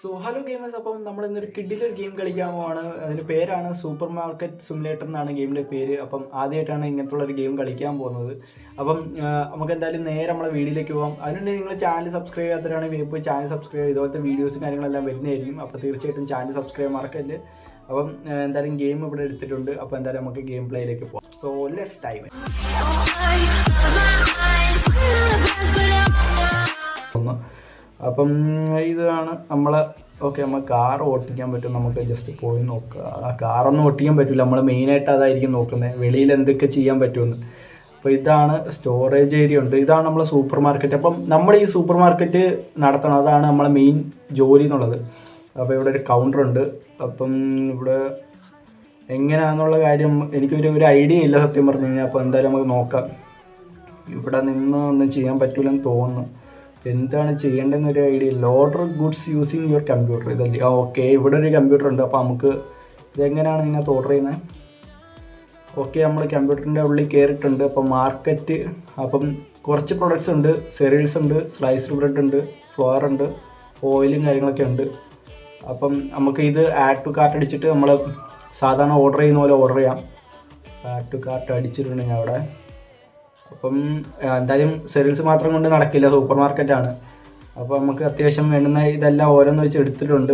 So hello gamers അപ്പം നമ്മൾ ഇന്നൊരു കിഡിലെ ഗെയിം കളിക്കാൻ പോവാണ് അതിന്റെ പേരാണ് സൂപ്പർ മാർക്കറ്റ് സിമുലേറ്റർ എന്നാണ് ഗെയിമിന്റെ പേര്. അപ്പം ആദ്യമായിട്ടാണ് ഇങ്ങനത്തുള്ള ഒരു ഗെയിം കളിക്കാൻ പോകുന്നത്. അപ്പം നമുക്ക് എന്തായാലും നേരെ നമ്മളെ വീഡിയോയിലേക്ക് പോകാം അതിനുണ്ട് നിങ്ങൾ ചാനൽ സബ്സ്ക്രൈബ് ചെയ്യാത്തവരാണെങ്കിൽ പോയി ചാനൽ സബ്സ്ക്രൈബ് ഇതുപോലത്തെ വീഡിയോസും കാര്യങ്ങളെല്ലാം വരുന്നതായിരിക്കും. അപ്പോൾ തീർച്ചയായിട്ടും ചാനൽ സബ്സ്ക്രൈബ് മറക്കല്ല് അപ്പം എന്തായാലും ഗെയിം ഇവിടെ എടുത്തിട്ടുണ്ട്. അപ്പോൾ എന്തായാലും നമുക്ക് ഗെയിം പ്ലേയിലേക്ക് പോകാം സോ ലെസ് ടൈം ഒന്ന്. അപ്പം ഇതാണ് നമ്മളെ ഓക്കെ നമ്മൾ കാർ ഓട്ടിക്കാൻ പറ്റും. നമുക്ക് ജസ്റ്റ് പോയി നോക്കുക ആ കാറൊന്നും ഓട്ടിക്കാൻ പറ്റില്ല നമ്മൾ മെയിനായിട്ട് അതായിരിക്കും നോക്കുന്നത് വെളിയിൽ എന്തൊക്കെ ചെയ്യാൻ പറ്റുമെന്ന്. അപ്പോൾ ഇതാണ് സ്റ്റോറേജ് ഏരിയ ഉണ്ട്. ഇതാണ് നമ്മളെ സൂപ്പർ മാർക്കറ്റ് അപ്പം നമ്മൾ ഈ സൂപ്പർ മാർക്കറ്റ് നടത്തണം. അതാണ് നമ്മളെ മെയിൻ ജോലി എന്നുള്ളത്. അപ്പോൾ ഇവിടെ ഒരു കൗണ്ടർ ഉണ്ട്. അപ്പം ഇവിടെ എങ്ങനെയാണെന്നുള്ള കാര്യം എനിക്കൊരു ഒരു ഐഡിയ ഇല്ല സത്യം പറഞ്ഞു കഴിഞ്ഞാൽ അപ്പോൾ എന്തായാലും നമുക്ക് നോക്കാം. ഇവിടെ നിന്ന് ഒന്നും ചെയ്യാൻ പറ്റൂലെന്ന് തോന്നുന്നു. എന്താണ് ചെയ്യേണ്ടതെന്ന് ഒരു ഐഡിയ ഇല്ല order goods using your computer ഇതല്ലേ ഓക്കെ ഇവിടെ ഒരു കമ്പ്യൂട്ടർ ഉണ്ട്. അപ്പോൾ നമുക്ക് ഇതെങ്ങനെയാണ് ഇതിനകത്ത് ഓർഡർ ചെയ്യുന്നത് ഓക്കെ നമ്മൾ കമ്പ്യൂട്ടറിന്റെ ഉള്ളിൽ കയറിയിട്ടുണ്ട് അപ്പം മാർക്കറ്റ് അപ്പം കുറച്ച് പ്രൊഡക്ട്സ് ഉണ്ട്. സെറീൽസ് ഉണ്ട് സ്ലൈസ്ഡ് ബ്രെഡ് ഉണ്ട് ഫ്ലോർ ഉണ്ട് ഓയിലും കാര്യങ്ങളൊക്കെ ഉണ്ട്. അപ്പം നമുക്ക് ഇത് ആഡ് ടു കാർട്ട് അടിച്ചിട്ട് നമ്മൾ സാധാരണ ഓർഡർ ചെയ്യുന്ന പോലെ ഓർഡർ ചെയ്യാം. ആഡ് ടു കാർട്ട് അടിച്ചിട്ടുണ്ട് ഞാൻ അവിടെ അപ്പം എന്തായാലും സെയിൽസ് മാത്രം കൊണ്ട് നടക്കില്ല സൂപ്പർ മാർക്കറ്റാണ് അപ്പോൾ നമുക്ക് അത്യാവശ്യം വേണ്ടുന്ന ഇതെല്ലാം ഓരോന്ന് വെച്ച് എടുത്തിട്ടുണ്ട്.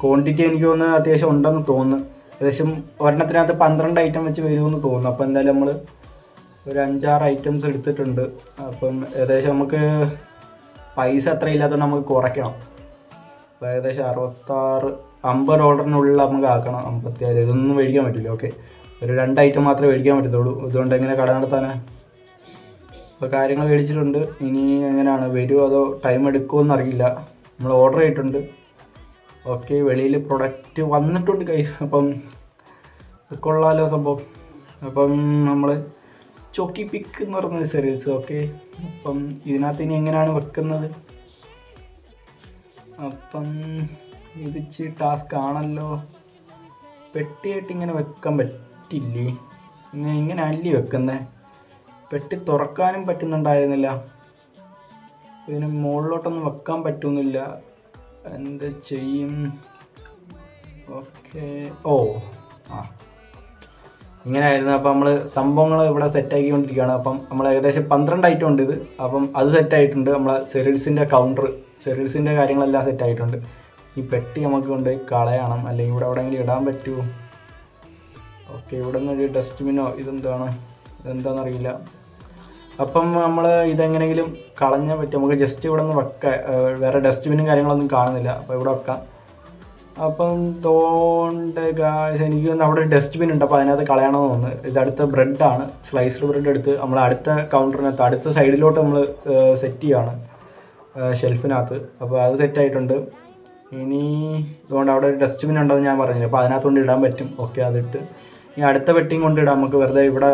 ക്വാണ്ടിറ്റി എനിക്ക് തോന്നുന്നത് അത്യാവശ്യം ഉണ്ടെന്ന് തോന്നുന്നു. ഏകദേശം ഒരെണ്ണത്തിനകത്ത് പന്ത്രണ്ട് ഐറ്റം വെച്ച് വരുമെന്ന് തോന്നുന്നു. അപ്പോൾ എന്തായാലും നമ്മൾ ഒരു അഞ്ചാറ് ഐറ്റംസ് എടുത്തിട്ടുണ്ട്. അപ്പം ഏകദേശം നമുക്ക് പൈസ അത്ര ഇല്ലാത്തതുകൊണ്ട് നമുക്ക് കുറയ്ക്കണം. അപ്പോൾ ഏകദേശം അറുപത്താറ് അമ്പത് ഡോളറിനുള്ളിൽ നമുക്ക് ആക്കണം. അമ്പത്തിയാറ് ഇതൊന്നും മേടിക്കാൻ പറ്റില്ല. ഓക്കെ ഒരു രണ്ട് ഐറ്റം മാത്രമേ മേടിക്കാൻ പറ്റത്തുള്ളൂ. ഇതുകൊണ്ട് എങ്ങനെ കട നടത്താനാണ് അപ്പോൾ കാര്യങ്ങൾ മേടിച്ചിട്ടുണ്ട്. ഇനി എങ്ങനെയാണ്? വരുമോ അതോ ടൈം എടുക്കുമോ എന്നറിയില്ല. നമ്മൾ ഓർഡർ ചെയ്തിട്ടുണ്ട്. ഓക്കെ വെളിയിൽ പ്രൊഡക്റ്റ് വന്നിട്ടുണ്ട് കൈ അപ്പം കൊള്ളാലോ സംഭവം. അപ്പം നമ്മൾ ചോക്കി പിക്ക് എന്ന് പറഞ്ഞൊരു സെറീസ് ഓക്കെ അപ്പം ഇതിനകത്ത് ഇനി എങ്ങനെയാണ് വെക്കുന്നത്? അപ്പം ഇതിച്ച് ടാസ്ക് ആണല്ലോ. പെട്ടിയായിട്ട് ഇങ്ങനെ വെക്കാൻ പറ്റില്ലേ? ഇങ്ങനെ ഇങ്ങനെ അല്ലി വെക്കുന്നേ? പെട്ടി തുറക്കാനും പറ്റുന്നുണ്ടായിരുന്നില്ല. ഇതിന് മുകളിലോട്ടൊന്നും വെക്കാൻ പറ്റുന്നില്ല. എന്ത് ചെയ്യും? ഓക്കെ. ഓ ആ. ഇങ്ങനെയായിരുന്നു. അപ്പം നമ്മൾ സംഭവങ്ങൾ ഇവിടെ സെറ്റാക്കിക്കൊണ്ടിരിക്കുകയാണ്. അപ്പം നമ്മൾ ഏകദേശം പന്ത്രണ്ട് ഐറ്റം ഉണ്ട് ഇത്. അപ്പം അത് സെറ്റായിട്ടുണ്ട്. നമ്മളെ സെറിൽസിന്റെ കൗണ്ടർ സെറിൽസിന്റെ കാര്യങ്ങളെല്ലാം സെറ്റായിട്ടുണ്ട്. ഈ പെട്ടി നമുക്ക് കൊണ്ടുപോയി കളയണം. അല്ലെങ്കിൽ ഇവിടെ എവിടെയെങ്കിലും ഇടാൻ പറ്റുമോ ഓക്കെ ഇവിടെ നിന്ന് ഒരു ഡസ്റ്റ്ബിനോ ഇതെന്താണ്? ഇതെന്താണെന്നറിയില്ല. അപ്പം നമ്മൾ ഇതെങ്ങനെയെങ്കിലും കളഞ്ഞാൽ പറ്റും. നമുക്ക് ജസ്റ്റ് ഇവിടെ നിന്ന് വെക്കാം വേറെ ഡസ്റ്റ്ബിനും കാര്യങ്ങളൊന്നും കാണുന്നില്ല. അപ്പോൾ ഇവിടെ വെക്കാം. അപ്പം തോണ്ട ഗായ്സ് എനിക്ക് തോന്നുന്നു അവിടെ ഒരു ഡസ്റ്റ്ബിൻ ഉണ്ട്. അപ്പോൾ അതിനകത്ത് കളയണമെന്ന് തോന്നുന്നു. ഇത് അടുത്ത ബ്രെഡാണ് സ്ലൈസ്ഡ് ബ്രെഡ് എടുത്ത് നമ്മൾ അടുത്ത കൗണ്ടറിനകത്ത് അടുത്ത സൈഡിലോട്ട് നമ്മൾ സെറ്റ് ചെയ്യുകയാണ് ഷെൽഫിനകത്ത് അപ്പോൾ അത് സെറ്റ് ആയിട്ടുണ്ട്. ഇനി അതുകൊണ്ട് അവിടെ ഒരു ഡസ്റ്റ്ബിൻ ഉണ്ടെന്ന് ഞാൻ പറഞ്ഞില്ല. അപ്പോൾ അതിനകത്ത് കൊണ്ട് ഇടാൻ പറ്റും. ഓക്കെ അതിട്ട്. ഇനി അടുത്ത വെട്ടിങ് കൊണ്ട് ഇടാം. നമുക്ക് വെറുതെ ഇവിടെ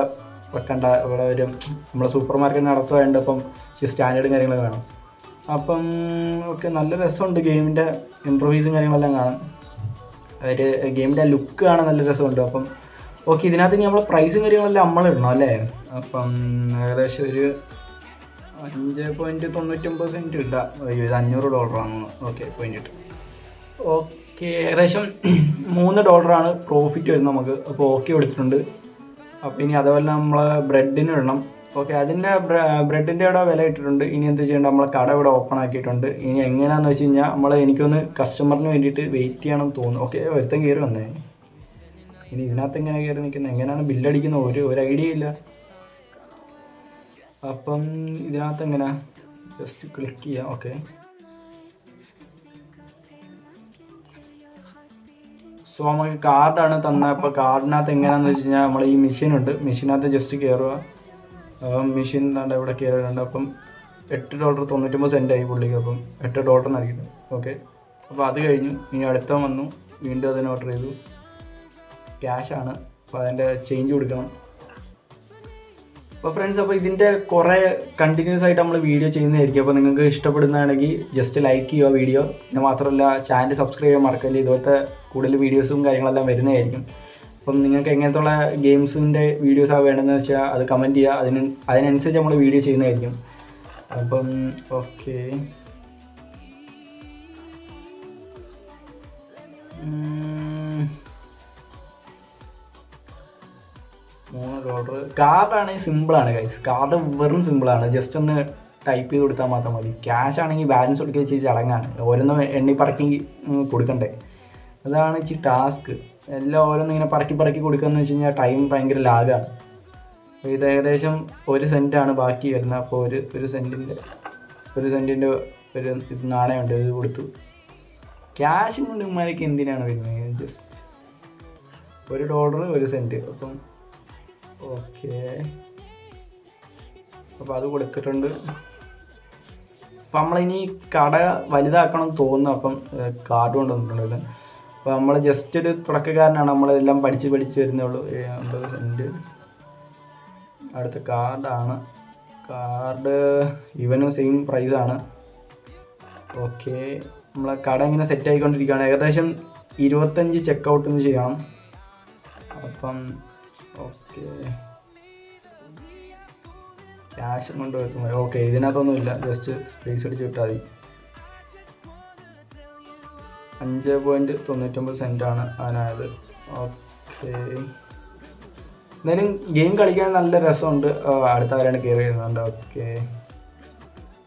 വെക്കണ്ട. ഇവിടെ ഒരു നമ്മൾ സൂപ്പർ മാർക്കറ്റ് നടത്തുകയുണ്ട് അപ്പം സ്റ്റാൻഡേർഡും കാര്യങ്ങളൊക്കെ വേണം അപ്പം ഓക്കെ നല്ല രസമുണ്ട് ഗെയിമിന്റെ ഇൻട്രോവീസും കാര്യങ്ങളെല്ലാം കാണാൻ. ഒരു ഗെയിമിന്റെ ലുക്ക് കാണാൻ നല്ല രസമുണ്ട്. അപ്പം ഓക്കെ ഇതിനകത്ത് ഇനി നമ്മളെ പ്രൈസും കാര്യങ്ങളെല്ലാം നമ്മൾ ഇടണം അല്ലേ? അപ്പം ഏകദേശം ഒരു അഞ്ച് പോയിന്റ് തൊണ്ണൂറ്റൊമ്പത് സെന്റ് ഇടാം അയ്യോ ഇത് അഞ്ഞൂറ് ഡോളറാണ് ഓക്കെ പോയിന്റ് ഇട്ട്. ഓക്കെ ഏകദേശം മൂന്ന് ഡോളറാണ് പ്രോഫിറ്റ് വരുന്നത് നമുക്ക്. അപ്പോൾ ഓക്കെ കൊടുത്തിട്ടുണ്ട്. അപ്പോൾ ഇനി അതുപോലെ നമ്മളെ ബ്രെഡിന് ഇടണം. ഓക്കെ അതിന്റെ ബ്രെഡിന്റെ ഇവിടെ വില ഇട്ടിട്ടുണ്ട്. ഇനി എന്ത് ചെയ്യണ്ട? നമ്മളെ കട ഇവിടെ ഓപ്പൺ ആക്കിയിട്ടുണ്ട്. ഇനി എങ്ങനെയാണെന്ന് വെച്ച് കഴിഞ്ഞാൽ നമ്മൾ എനിക്കൊന്ന് കസ്റ്റമറിന് വേണ്ടിയിട്ട് വെയിറ്റ് ചെയ്യണം തോന്നുന്നു. ഓക്കെ ഒരുത്തൻ കയറി വന്നേ. ഇനി ഇതിനകത്ത് എങ്ങനെ കയറി നിൽക്കുന്നത് എങ്ങനെയാണ് ബില്ലടിക്കുന്നത് ഒരു ഒരു ഐഡിയ ഇല്ല. അപ്പം ഇതിനകത്ത് എങ്ങനെ? ജസ്റ്റ് ക്ലിക്ക് ചെയ്യാം. ഓക്കെ സോ നമുക്ക് കാർഡാണ് തന്നത്. അപ്പോൾ കാർഡിനകത്ത് എങ്ങനെയാണെന്ന് വെച്ച് കഴിഞ്ഞാൽ നമ്മൾ ഈ മെഷീനുണ്ട് മെഷീനകത്ത് ജസ്റ്റ് കയറുക മെഷീൻ എന്താണ്ട് ഇവിടെ കയറിയിട്ടുണ്ട് അപ്പം എട്ട് ഡോളർ തൊണ്ണൂറ്റൊമ്പത് സെന്റ് ആയി പുള്ളിക്ക്. അപ്പം എട്ട് ഡോളർ നൽകിയത് ഓക്കെ അപ്പോൾ അത് കഴിഞ്ഞു. ഇനി അടുത്ത വന്നു. വീണ്ടും അതിന് ഓർഡർ ചെയ്തു. ക്യാഷാണ് അപ്പോൾ അതിന്റെ ചേഞ്ച് കൊടുക്കണം. അപ്പോൾ ഫ്രണ്ട്സ് അപ്പോൾ ഇതിന്റെ കുറേ കണ്ടിന്യൂസ് ആയിട്ട് നമ്മൾ വീഡിയോ ചെയ്യുന്നതായിരിക്കും. അപ്പോൾ നിങ്ങൾക്ക് ഇഷ്ടപ്പെടുന്നതാണെങ്കിൽ ജസ്റ്റ് ലൈക്ക് ചെയ്യുക വീഡിയോ പിന്നെ മാത്രമല്ല ചാനൽ സബ്സ്ക്രൈബ് ചെയ്യാൻ മറക്കല്ല. ഇതുപോലത്തെ കൂടുതൽ വീഡിയോസും കാര്യങ്ങളെല്ലാം വരുന്നതായിരിക്കും. അപ്പം നിങ്ങൾക്ക് എങ്ങനത്തുള്ള ഗെയിംസിന്റെ വീഡിയോസാണ് വേണ്ടതെന്ന് വെച്ചാൽ അത് കമന്റ് ചെയ്യുക. അതിന് അതിനനുസരിച്ച് നമ്മൾ വീഡിയോ ചെയ്യുന്നതായിരിക്കും. അപ്പം ഓക്കെ ഡോളർ കാർഡ് ആണെങ്കിൽ സിമ്പിളാണ് ഗൈസ് കാർഡ് വെറും സിമ്പിളാണ് ജസ്റ്റ് ഒന്ന് ടൈപ്പ് ചെയ്ത് കൊടുത്താൽ മാത്രം മതി. ക്യാഷ് ആണെങ്കിൽ ബാലൻസ് കൊടുക്കുക വെച്ച് ചടങ്ങാണ്. ഓരോന്നും എണ്ണി പറക്കി കൊടുക്കണ്ടേ. അതാണ് ഇച്ചിരി ടാസ്ക് എല്ലാം ഓരോന്നും ഇങ്ങനെ പറക്കി പറക്കി കൊടുക്കുകയെന്ന് വെച്ച് കഴിഞ്ഞാൽ ടൈം ഭയങ്കര ലാഗാണ്. ഇത് ഏകദേശം ഒരു സെന്റാണ് ബാക്കി വരുന്നത്. അപ്പോൾ ഒരു ഒരു സെന്റിന്റെ ഒരു സെന്റിന്റെ ഒരു നാണയമുണ്ട് ഇത് കൊടുത്തു. ക്യാഷും കൊണ്ട് ഉമ്മാരൊക്കെ എന്തിനാണ് വരുന്നത് ജസ്റ്റ് ഒരു ഡോളർ ഒരു സെന്റ് അപ്പം ഓക്കെ. അപ്പോൾ അത് കൊടുത്തിട്ടുണ്ട്. അപ്പം നമ്മളിനി കട വലുതാക്കണം തോന്നുന്നു. അപ്പം കാർഡ് കൊണ്ടുവന്നിട്ടുണ്ട് അപ്പോൾ നമ്മൾ ജസ്റ്റ് ഒരു തുടക്കക്കാരനാണ്. നമ്മളെല്ലാം പഠിച്ച് പഠിച്ച് വരുന്നേ ഉള്ളൂ അമ്പത് സെന്റ് അടുത്ത കാർഡാണ്. കാർഡ് ഇവനും സെയിം പ്രൈസാണ് ഓക്കെ. നമ്മളെ കട ഇങ്ങനെ സെറ്റ് ആയിക്കൊണ്ടിരിക്കുകയാണ്. ഏകദേശം ഇരുപത്തഞ്ച് ചെക്ക് ഔട്ട് ചെയ്യണം. അപ്പം ഓക്കെ. ക്യാഷ് കൊണ്ട് വെക്കുമ്പോൾ ഓക്കെ ഇതിനകത്തൊന്നും ഇല്ല. ജസ്റ്റ് സ്പേസ് അടിച്ച് വിട്ടാൽ മതി. അഞ്ച് പോയിന്റ് തൊണ്ണൂറ്റൊമ്പത് സെന്റാണ് അതിനായത് ഓക്കെ. എന്തായാലും ഗെയിം കളിക്കാൻ നല്ല രസമുണ്ട്. അടുത്ത ആരാണ് കയറി വരുന്നുണ്ട് ഓക്കെ.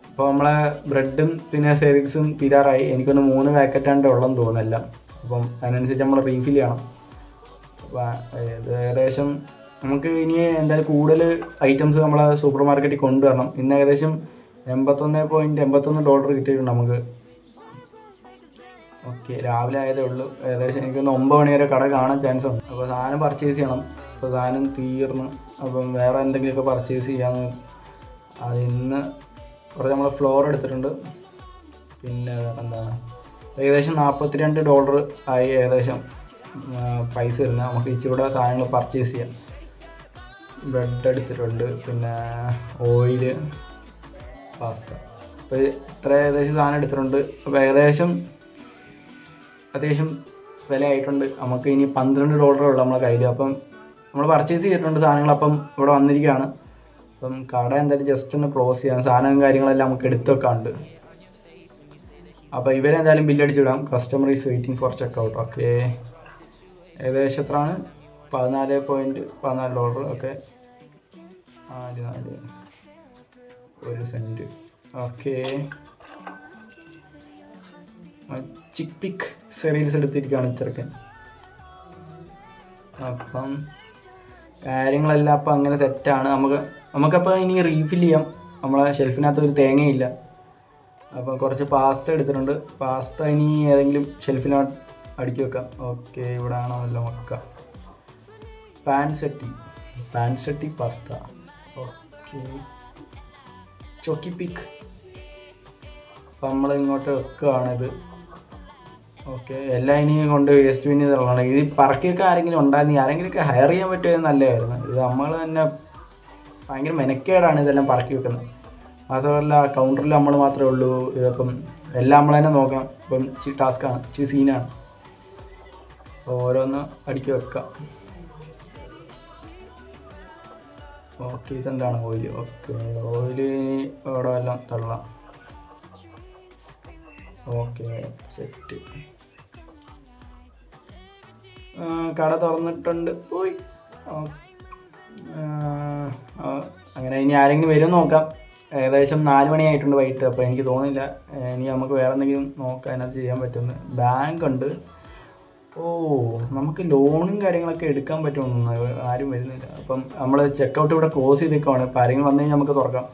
അപ്പോൾ നമ്മളെ ബ്രെഡും പിന്നെ സേവിങ്സും തീരാറായി. എനിക്കൊന്ന് മൂന്ന് പാക്കറ്റാണ്ട് ഉള്ളതെന്ന് തോന്നുന്നില്ല. അപ്പം അതിനനുസരിച്ച് നമ്മൾ റീഫിൽ ചെയ്യണം. ഏകദേശം നമുക്ക് ഇനി എന്തായാലും കൂടുതൽ ഐറ്റംസ് നമ്മളെ സൂപ്പർ മാർക്കറ്റിൽ കൊണ്ടുവരണം. ഇന്ന് ഏകദേശം എൺപത്തൊന്ന് പോയിന്റ് എൺപത്തൊന്ന് ഡോളർ കിട്ടിയിട്ടുണ്ട് നമുക്ക്. ഓക്കെ രാവിലെ ആയതേ ഉള്ളൂ. ഏകദേശം എനിക്കൊന്ന് ഒമ്പത് മണി വരെ കട കാണാൻ ചാൻസ് ഉണ്ട്. അപ്പോൾ സാധനം പർച്ചേസ് ചെയ്യണം. അപ്പോൾ സാധനം തീർന്നു. അപ്പം വേറെ എന്തെങ്കിലുമൊക്കെ പർച്ചേസ് ചെയ്യാമെന്ന് അത് ഇന്ന് കുറച്ച് നമ്മൾ ഫ്ലോർ എടുത്തിട്ടുണ്ട്. പിന്നെ എന്താ ഏകദേശം നാൽപ്പത്തിരണ്ട് ഡോളർ ആയി ഏകദേശം. പൈസ വരുന്നത് നമുക്ക് ഇച്ചിരി കൂടെ സാധനങ്ങൾ പർച്ചേസ് ചെയ്യാം. ബ്രെഡ് എടുത്തിട്ടുണ്ട് പിന്നെ ഓയിൽ പാസ്ത അപ്പോൾ ഇത്ര ഏകദേശം സാധനം എടുത്തിട്ടുണ്ട്. അപ്പോൾ ഏകദേശം അത്യാവശ്യം വില ആയിട്ടുണ്ട് നമുക്ക് ഇനി പന്ത്രണ്ട് ഡോളറേ ഉള്ളൂ നമ്മളെ കയ്യിൽ അപ്പം നമ്മൾ പർച്ചേസ് ചെയ്തിട്ടുണ്ട് സാധനങ്ങൾ. അപ്പം ഇവിടെ വന്നിരിക്കുകയാണ്. അപ്പം കട എന്തായാലും ജസ്റ്റ് ഒന്ന് ക്ലോസ് ചെയ്യാം. സാധനവും കാര്യങ്ങളെല്ലാം നമുക്ക് എടുത്തു വെക്കാണ്ട് അപ്പോൾ ഇവരെന്തായാലും ബില്ലടിച്ച് വിടാം. Customer is waiting for check out okay ഏകദേശം എത്രയാണ്? പതിനാല് പോയിന്റ് പതിനാല് ഡോളർ ഒക്കെ. നാല് നാല്. ഒരു സെന്റ് ഓക്കെ ചിക് പിക് സെറീൽസ് എടുത്തിരിക്കുകയാണ് ചെറുക്കൻ. അപ്പം കാര്യങ്ങളെല്ലാം അപ്പം അങ്ങനെ സെറ്റാണ് നമുക്ക് നമുക്കപ്പോൾ ഇനി റീഫിൽ ചെയ്യാം. നമ്മളെ ഷെൽഫിനകത്ത് ഒരു തേങ്ങയില്ല. അപ്പോൾ കുറച്ച് പാസ്ത എടുത്തിട്ടുണ്ട്. പാസ്ത ഇനി ഏതെങ്കിലും ഷെൽഫിനകത്ത് അടുക്കി വെക്കാം. ഓക്കെ ഇവിടെ ആണോ എല്ലാം വെക്കാം പാൻസെട്ടി പാൻസെട്ടി പാസ്ത ഓക്കെ. ചൊക്കി പിക്ക് അപ്പം നമ്മൾ ഇങ്ങോട്ട് വെക്കുകയാണിത്. ഓക്കെ എല്ലാം ഇനി കൊണ്ട് വേസ്റ്റ് ബിന്നിൽ തള്ളണം ഇത് പറക്കിയൊക്കെ ആരെങ്കിലും ഉണ്ടായിരുന്നു? ആരെങ്കിലുമൊക്കെ ഹയർ ചെയ്യാൻ പറ്റുമോ നല്ലതായിരുന്നു. ഇത് നമ്മൾ തന്നെ ഭയങ്കര മെനക്കേടാണ് ഇതെല്ലാം പറക്കി വെക്കുന്നത്. മാത്രമല്ല കൗണ്ടറിൽ നമ്മൾ മാത്രമേ ഉള്ളൂ. ഇതപ്പം എല്ലാം നമ്മൾ തന്നെ നോക്കണം. ഇപ്പം ടാസ്ക് ടാസ്ക്കാണ് ഇച്ചിരി സീനാണ് ഓരോന്ന് അടുക്കി വെക്കാം. ഓക്കെ ഇതെന്താണ് ഓയിൽ ഓക്കെ ഓയിൽ അവിടെ എല്ലാം തള്ളാം. ഓക്കെ സെറ്റ് കട തുറന്നിട്ടുണ്ട്. പോയി. അങ്ങനെ ഇനി ആരെങ്കിലും വരും നോക്കാം. ഏകദേശം നാല് മണിയായിട്ടുണ്ട് വൈകിട്ട്. അപ്പോൾ എനിക്ക് തോന്നുന്നില്ല ഇനി നമുക്ക് വേറെ എന്തെങ്കിലും നോക്കാം അതിനകത്ത് ചെയ്യാൻ പറ്റുമെന്ന്. ബാങ്ക് ഉണ്ട്. ഓ നമുക്ക് ലോണും കാര്യങ്ങളൊക്കെ എടുക്കാൻ പറ്റുമെന്ന് ആരും വരുന്നില്ല. അപ്പം നമ്മൾ ചെക്കൗട്ട് ഇവിടെ ക്ലോസ് ചെയ്തേക്കുവാണ്. ഇപ്പം ആരെങ്കിലും വന്നു കഴിഞ്ഞാൽ നമുക്ക് തുറക്കാം.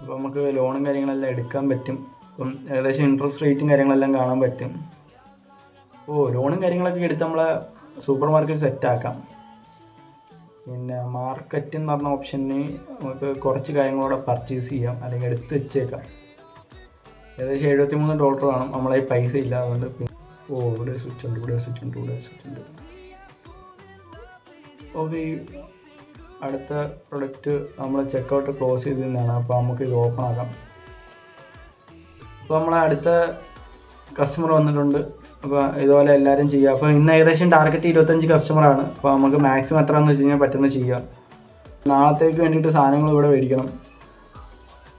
അപ്പോൾ നമുക്ക് ലോണും കാര്യങ്ങളെല്ലാം എടുക്കാൻ പറ്റും. അപ്പം ഏകദേശം ഇൻട്രസ്റ്റ് റേറ്റും കാര്യങ്ങളെല്ലാം കാണാൻ പറ്റും. ഓ ലോണും കാര്യങ്ങളൊക്കെ എടുത്ത് നമ്മൾ സൂപ്പർ മാർക്കറ്റ് സെറ്റാക്കാം പിന്നെ മാർക്കറ്റ് എന്ന് പറഞ്ഞ ഓപ്ഷന് നമുക്ക് കുറച്ച് കാര്യങ്ങളോടെ പർച്ചേസ് ചെയ്യാം. അല്ലെങ്കിൽ എടുത്ത് വെച്ചേക്കാം. ഏകദേശം എഴുപത്തി മൂന്ന് ഡോളർ വേണം. നമ്മളെ പൈസ ഇല്ല അതുകൊണ്ട് ഓ ഇവിടെ സ്വിച്ച് ഉണ്ട് ഇവിടെ സ്വിച്ച് ഉണ്ട് ഇവിടെ സ്വിച്ച് ഉണ്ട്. ഓക്കെ അടുത്ത പ്രൊഡക്റ്റ് നമ്മൾ ചെക്കൗട്ട് ക്ലോസ് ചെയ്തതാണ് അപ്പോൾ നമുക്ക് ഇത് ഓപ്പൺ ആക്കാം. അപ്പോൾ നമ്മളെ അടുത്ത കസ്റ്റമർ വന്നിട്ടുണ്ട്. അപ്പോൾ ഇതുപോലെ എല്ലാവരും ചെയ്യുക. അപ്പോൾ ഇന്ന് ഏകദേശം ടാർഗറ്റ് ഇരുപത്തഞ്ച് കസ്റ്റമറാണ് അപ്പോൾ നമുക്ക് മാക്സിമം എത്രയാണെന്ന് വെച്ച് കഴിഞ്ഞാൽ പറ്റുന്നത് ചെയ്യുക. നാളത്തേക്ക് വേണ്ടിയിട്ട് സാധനങ്ങൾ ഇവിടെ മേടിക്കണം.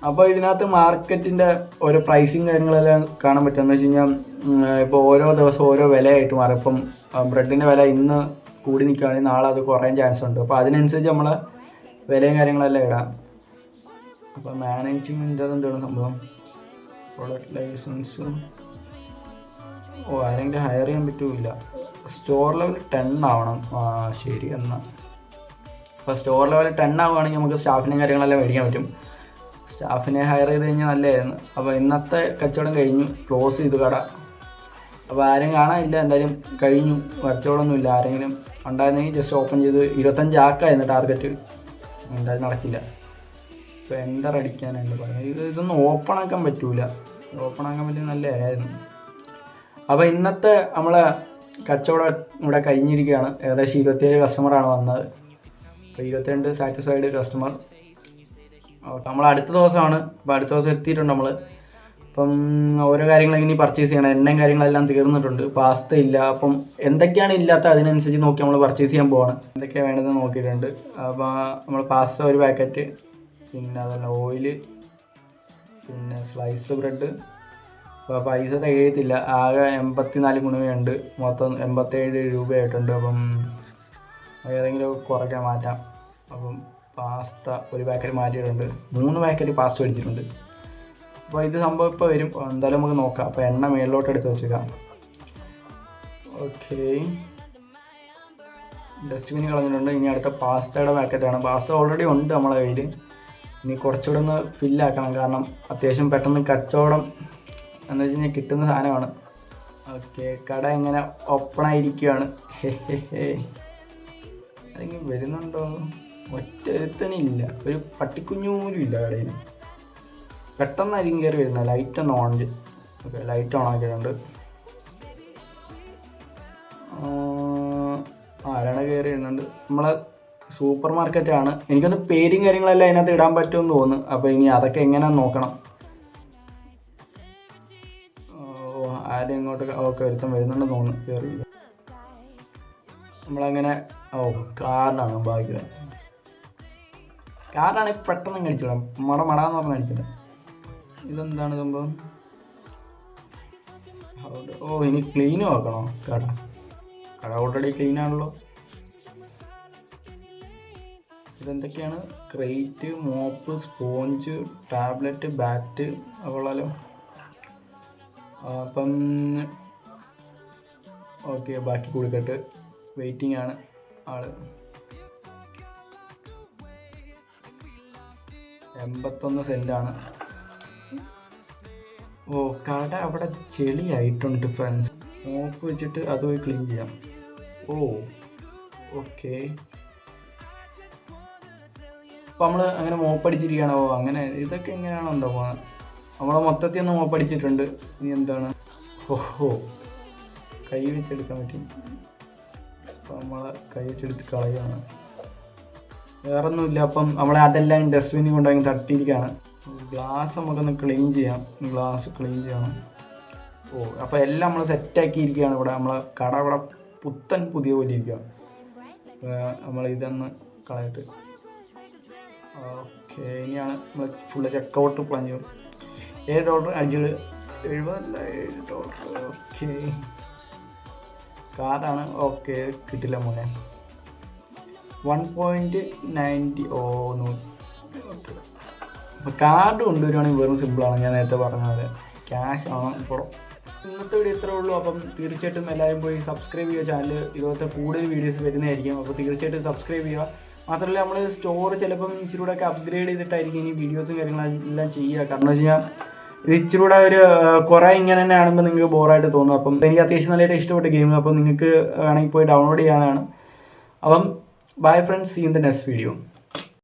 അപ്പോൾ ഇതിനകത്ത് മാർക്കറ്റിന്റെ ഓരോ പ്രൈസിങ് കാര്യങ്ങളെല്ലാം കാണാൻ പറ്റുമെന്ന് വെച്ച് കഴിഞ്ഞാൽ ഇപ്പോൾ ഓരോ ദിവസം ഓരോ വിലയായിട്ട് മാറും. ഇപ്പം ബ്രെഡിന്റെ വില ഇന്ന് കൂടി നിൽക്കുകയാണെങ്കിൽ നാളെ അത് കുറയാൻ ചാൻസ് ഉണ്ട്. അപ്പോൾ അതിനനുസരിച്ച് നമ്മൾ വിലയും കാര്യങ്ങളെല്ലാം ഇടാം. അപ്പോൾ മാനേജ്മെന്റ് അതെന്താണ് സംഭവം. പ്രൊഡക്റ്റ് ലൈസൻസും ഓ ആരെങ്കിലും ഹയർ ചെയ്യാൻ പറ്റൂല. സ്റ്റോർ ലെവൽ ടെൻ ആവണം. ആ ശരി എന്നാൽ അപ്പോൾ സ്റ്റോർ ലെവൽ ടെൻ ആവുകയാണെങ്കിൽ നമുക്ക് സ്റ്റാഫിനെയും കാര്യങ്ങളെല്ലാം മേടിക്കാൻ പറ്റും. സ്റ്റാഫിനെ ഹയർ ചെയ്ത് കഴിഞ്ഞാൽ നല്ലതായിരുന്നു. അപ്പോൾ ഇന്നത്തെ കച്ചവടം കഴിഞ്ഞു. ക്ലോസ് ചെയ്തു കട. അപ്പോൾ ആരും കാണാനില്ല. എന്തായാലും കഴിഞ്ഞു. കച്ചവടമൊന്നുമില്ല. ആരെങ്കിലും ഉണ്ടായിരുന്നെങ്കിൽ ജസ്റ്റ് ഓപ്പൺ ചെയ്ത് ഇരുപത്തഞ്ച് ആക്കായിരുന്നു ടാർഗറ്റ് എന്തായാലും നടക്കില്ല. ഇപ്പോൾ എന്താ അടിക്കാനുണ്ട് പറയുന്നത് ഇത് ഇതൊന്നും ഓപ്പൺ ആക്കാൻ പറ്റൂല. ഓപ്പൺ ആക്കാൻ പറ്റിയ നല്ലതായിരുന്നു. അപ്പോൾ ഇന്നത്തെ നമ്മളെ കച്ചവടം ഇവിടെ കഴിഞ്ഞിരിക്കുകയാണ്. ഏകദേശം ഇരുപത്തിയേഴ് കസ്റ്റമറാണ് വന്നത്. അപ്പോൾ ഇരുപത്തിരണ്ട് സാറ്റിസ്ഫൈഡ് കസ്റ്റമർ നമ്മൾ അടുത്ത ദിവസമാണ്. അപ്പോൾ അടുത്ത ദിവസം എത്തിയിട്ടുണ്ട് നമ്മൾ അപ്പം ഓരോ കാര്യങ്ങളും ഇനി പർച്ചേസ് ചെയ്യണം. എണ്ണയും കാര്യങ്ങളെല്ലാം തീർന്നിട്ടുണ്ട്. പാസ്ത ഇല്ല. അപ്പം എന്തൊക്കെയാണ് ഇല്ലാത്ത അതിനനുസരിച്ച് നോക്കി നമ്മൾ പർച്ചേസ് ചെയ്യാൻ പോവാണ്. എന്തൊക്കെയാണ് വേണ്ടതെന്ന് നോക്കിയിട്ടുണ്ട്. അപ്പോൾ നമ്മൾ പാസ്ത ഒരു പാക്കറ്റ് പിന്നെ അതല്ല ഓയിൽ പിന്നെ സ്ലൈസ്ഡ് ബ്രെഡ് അപ്പോൾ പൈസ തികയത്തില്ല. ആകെ എൺപത്തിനാല് ഗുണമയുണ്ട്. മൊത്തം എൺപത്തേഴ് രൂപയായിട്ടുണ്ട്. അപ്പം ഏതെങ്കിലും കുറയ്ക്കാൻ മാറ്റാം. അപ്പം പാസ്ത ഒരു പാക്കറ്റ് മാറ്റിയിട്ടുണ്ട്. മൂന്ന് പാക്കറ്റ് പാസ്ത മേടിച്ചിട്ടുണ്ട്. അപ്പോൾ ഇത് സംഭവം ഇപ്പോൾ വരും. എന്തായാലും നമുക്ക് നോക്കാം. അപ്പോൾ എണ്ണ മേളിലോട്ട് എടുത്ത് വെച്ചേക്കാം. ഓക്കെ ഡസ്റ്റ്ബിൻ കളഞ്ഞിട്ടുണ്ട്. ഇനി അടുത്ത പാസ്തയുടെ പാക്കറ്റാണ് പാസ്ത ഓൾറെഡി ഉണ്ട് നമ്മളെ കയ്യിൽ ഇനി കുറച്ചുകൂടെ ഒന്ന് ഫില്ലാക്കണം കാരണം അത്യാവശ്യം പെട്ടെന്ന് കച്ചവടം എന്ന് വെച്ച് കഴിഞ്ഞാൽ കിട്ടുന്ന സാധനമാണ്. ഓക്കെ കട ഇങ്ങനെ ഓപ്പൺ ആയിരിക്കുകയാണ് ഹേ ഹേ ഹേ. അതെങ്കിൽ വരുന്നുണ്ടോ? ഒറ്റ ഒരുത്തനില്ല ഒരു പട്ടിക്കുഞ്ഞു പോലും ഇല്ല കടയിൽ പെട്ടെന്ന് അരിയും കയറി വരുന്ന ലൈറ്റ് ഒന്ന് ഓൺ ഓക്കെ ലൈറ്റ് ഓൺ ആക്കിയിട്ടുണ്ട് ആരാണ് കയറി വരുന്നുണ്ട്. നമ്മളെ സൂപ്പർ മാർക്കറ്റാണ് എനിക്കൊന്ന് പേരും കാര്യങ്ങളെല്ലാം അതിനകത്ത് ഇടാൻ പറ്റുമെന്ന് തോന്നുന്നു. അപ്പോൾ ഇനി അതൊക്കെ എങ്ങനെ നോക്കണം. ഓ ആരും ഇങ്ങോട്ട് ഓക്കെ ഒരുത്തം വരുന്നുണ്ടെന്ന് തോന്നുന്നു. കയറിയില്ല നമ്മളങ്ങനെ ഓ കാറിനാണ് ഭാഗ്യം കാറാണ് പെട്ടെന്ന് കഴിച്ചിടാം മട മടാന്ന് പറഞ്ഞ് കഴിച്ചില്ല ഇതെന്താണ് സംഭവം? ഓ ഇനി ക്ലീൻ ആക്കണോ. കട. കട ഓൾറെഡി ക്ലീൻ ആണല്ലോ. ഇതെന്തൊക്കെയാണ്? ക്രേറ്റ് മോപ്പ് സ്പോഞ്ച് ടാബ്ലറ്റ് ബാറ്റ് അതുള്ളല്ലോ അപ്പം ഓക്കെ ബാക്കി കൊടുക്കട്ട് വെയിറ്റിംഗ് ആണ് ആൾ. എൺപത്തൊന്ന് സെന്റാണ് ഓ കട അവിടെ ചെളിയായിട്ടുണ്ട് ഫ്രണ്ട്സ് മോപ്പ് വെച്ചിട്ട് അത് പോയി ക്ലീൻ ചെയ്യാം. ഓ ഓക്കെ അപ്പം നമ്മൾ അങ്ങനെ മോപ്പടിച്ചിരിക്കുകയാണോ അങ്ങനെ ഇതൊക്കെ എങ്ങനെയാണോ ഉണ്ടോ നമ്മൾ മൊത്തത്തിൽ ഒന്ന് മോപ്പടിച്ചിട്ടുണ്ട്. ഇനി എന്താണ്? ഓഹോ കൈ വെച്ചെടുക്കാൻ പറ്റും. അപ്പം നമ്മളെ കൈ വെച്ചെടുത്ത് കളയുകയാണ് വേറൊന്നുമില്ല. അപ്പം നമ്മളെ അതെല്ലാം ഡസ്റ്റ്ബിനിൽ കൊണ്ടുപോയി തട്ടിയിരിക്കുകയാണ് ഗ്ലാസ് നമുക്കൊന്ന് ക്ലീൻ ചെയ്യാം. ഗ്ലാസ് ക്ലീൻ ചെയ്യണം. ഓ അപ്പോൾ എല്ലാം നമ്മൾ സെറ്റാക്കിയിരിക്കുകയാണ് ഇവിടെ. നമ്മളെ കട ഇവിടെ പുത്തൻ പുതിയ പോലെ ഇരിക്കുക നമ്മൾ ഇതൊന്ന് കളയിട്ട്. ഓക്കെ ഇനിയാണ് നമ്മൾ ഫുള്ള് ചെക്കൗട്ട് പ്ലാൻ ചെയ്യും. ഏഴ് ഡോളർ അഞ്ച് എഴുപതല്ല ഏഴ് ഡോളർ ഓക്കെ. കാർഡാണ് ഓക്കെ കിട്ടില്ല മോനെ. വൺ പോയിന്റ് നയന്റി ഓ അപ്പോൾ കാർഡ് കൊണ്ടുവരുവാണെങ്കിൽ വെറും സിമ്പിളാണ് ഞാൻ നേരത്തെ പറഞ്ഞ പോലെ ക്യാഷ് ആണ് ഇപ്പോൾ ഇന്നത്തെ വീഡിയോ ഇത്രേ ഉള്ളൂ. അപ്പം തീർച്ചയായിട്ടും എല്ലാവരും പോയി സബ്സ്ക്രൈബ് ചെയ്യുക. ചാനൽ ഇതുപോലത്തെ കൂടുതൽ വീഡിയോസ് വരുന്നതായിരിക്കും. അപ്പോൾ തീർച്ചയായിട്ടും സബ്സ്ക്രൈബ് ചെയ്യുക. മാത്രമല്ല നമ്മൾ സ്റ്റോർ ചിലപ്പം ഇച്ചിരി കൂടെ ഒക്കെ അപ്ഗ്രേഡ് ചെയ്തിട്ടായിരിക്കും ഇനി വീഡിയോസും കാര്യങ്ങളെല്ലാം ചെയ്യുക. കാരണം വെച്ച് കഴിഞ്ഞാൽ ഇത് ഇച്ചിരി കൂടെ ഒരു കുറേ ഇങ്ങനെ തന്നെ കാണുമ്പോൾ നിങ്ങൾക്ക് ബോറായിട്ട് തോന്നും. അപ്പം എനിക്ക് അത്യാവശ്യം നല്ലതായിട്ട് ഇഷ്ടപ്പെട്ട ഗെയിം അപ്പം നിങ്ങൾക്ക് വേണമെങ്കിൽ പോയി ഡൗൺലോഡ് ചെയ്യാനാണ് അപ്പം Bye friends, see you in the next video.